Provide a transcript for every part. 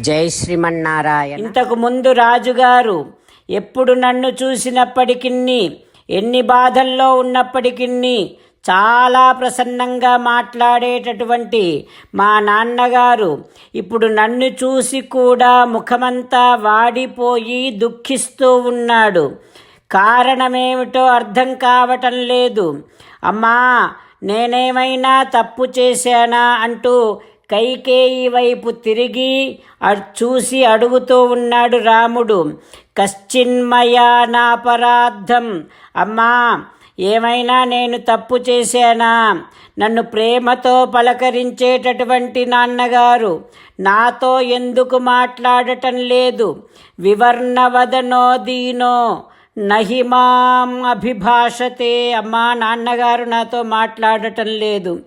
జై శ్రీమన్నారాయణ. ఇంతకు ముందు రాజుగారు ఎప్పుడు నన్ను చూసినప్పటికిన్ని ఎన్ని బాధల్లో ఉన్నప్పటికిన్ని చాలా ప్రసన్నంగా మాట్లాడేటటువంటి మా నాన్నగారు ఇప్పుడు నన్ను చూసి కూడా ముఖమంతా వాడిపోయి దుఃఖిస్తూ ఉన్నాడు. కారణమేమిటో అర్థం కావటం లేదు. అమ్మా నేనేమైనా తప్పు చేశానా అంటూ కైకేయి వైపు తిరిగి చూసి అడుగుతూ ఉన్నాడు రాముడు. కశ్చిన్మయా నాపరాధం అమ్మా ఏమైనా నేను తప్పు చేశానా? నన్ను ప్రేమతో పలకరించేటటువంటి నాన్నగారు నాతో ఎందుకు మాట్లాడటం లేదు? వివర్ణవదనో దీనో నహిమాం అభిభాషతే. అమ్మా నాన్నగారు నాతో మాట్లాడటం లేదు.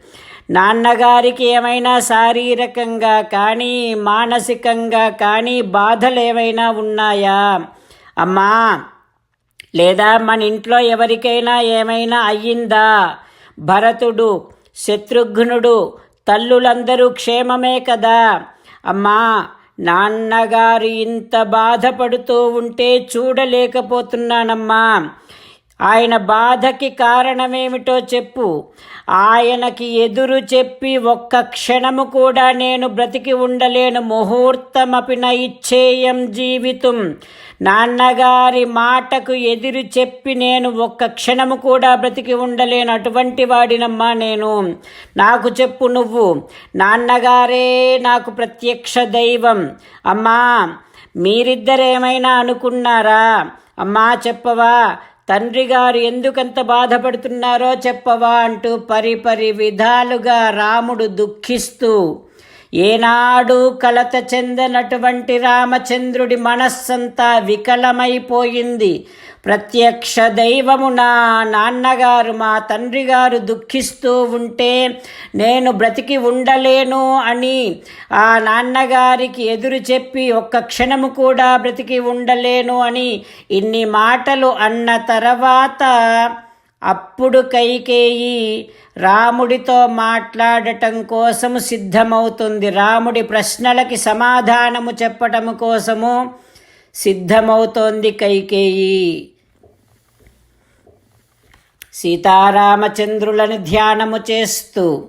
నాన్నగారికి ఏమైనా శారీరకంగా కానీ మానసికంగా కానీ బాధలు ఏమైనా ఉన్నాయా? అమ్మా! లేదా మన ఇంట్లో ఎవరికైనా ఏమైనా అయ్యిందా? భరతుడు శత్రుఘ్నుడు తల్లులందరూ క్షేమమే కదా? అమ్మా! నాన్నగారు ఇంత బాధపడుతూ ఉంటే చూడలేకపోతున్నానమ్మా. ఆయన బాధకి కారణమేమిటో చెప్పు. ఆయనకి ఎదురు చెప్పి ఒక్క క్షణము కూడా నేను బ్రతికి ఉండలేను. ముహూర్తమపి ఇచ్చేయం జీవితం. నాన్నగారి మాటకు ఎదురు చెప్పి నేను ఒక్క క్షణము కూడా బ్రతికి ఉండలేను. అటువంటి వాడినమ్మా నేను. నాకు చెప్పు నువ్వు. నాన్నగారే నాకు ప్రత్యక్ష దైవం. అమ్మా మీరిద్దరేమైనా అనుకున్నారా? అమ్మా చెప్పవా? తండ్రి గారు ఎందుకంత బాధపడుతున్నారో చెప్పవా అంటూ పరిపరి విధాలుగా రాముడు దుఃఖిస్తూ ఏనాడు కలత చెందనటువంటి రామచంద్రుడి మనస్సంతా వికలమైపోయింది. ప్రత్యక్ష దైవము నా నాన్నగారు మా తండ్రి గారు దుఃఖిస్తూ ఉంటే నేను బ్రతికి ఉండలేను అని ఆ నాన్నగారికి ఎదురు చెప్పి ఒక్క క్షణము కూడా బ్రతికి ఉండలేను అని ఇన్ని మాటలు అన్న తర్వాత అప్పుడు కైకేయి రాముడితో మాట్లాడటం కోసము సిద్ధమవుతుంది. రాముడి ప్రశ్నలకి సమాధానము చెప్పటము కోసము సిద్ధమవుతోంది కైకేయి. సీతారామచంద్రులను ధ్యానము చేస్తూ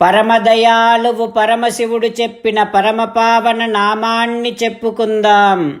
పరమదయాలువు పరమశివుడు చెప్పిన పరమపావన నామాన్ని చెప్పుకుందాం.